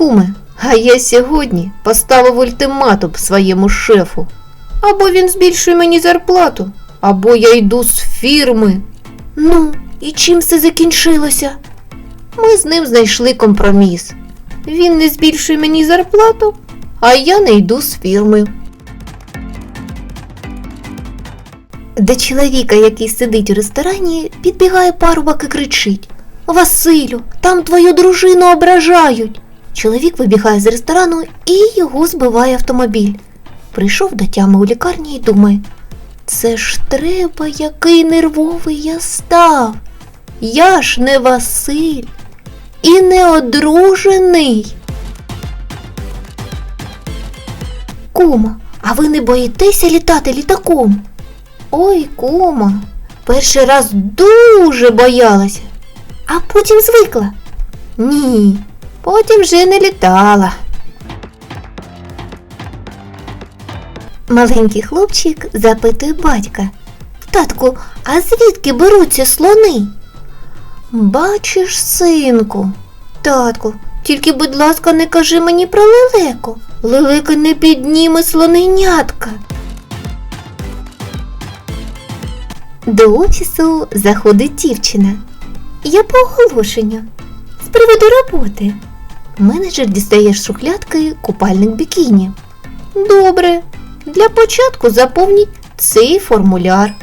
куме, а я сьогодні поставив ультиматум своєму шефу. Або він збільшує мені зарплату, або я йду з фірми. Ну, і чим все закінчилося? Ми з ним знайшли компроміс. Він не збільшує мені зарплату, а я не йду з фірми. До чоловіка, який сидить у ресторані, підбігає парубок і кричить Василю, там твою дружину ображають. Чоловік вибігає з ресторану і його збиває автомобіль. Прийшов до тями у лікарні і думає, це ж треба, який нервовий я став. Я ж не Василь і не одружений. Кума, а ви не боїтеся літати літаком? Ой, кума, перший раз дуже боялася, а потім звикла. Ні, потім вже не літала. Маленький хлопчик запитує батька. Татку, а звідки беруться слони? Бачиш, синку. Татку, тільки, будь ласка, не кажи мені про лелеку. Лелека не підніме слоненятка. До офісу заходить дівчина. Я по оголошенню. З приводу роботи. Менеджер дістає з шухлядки купальник бікіні. Добре. Для початку заповніть цей формуляр.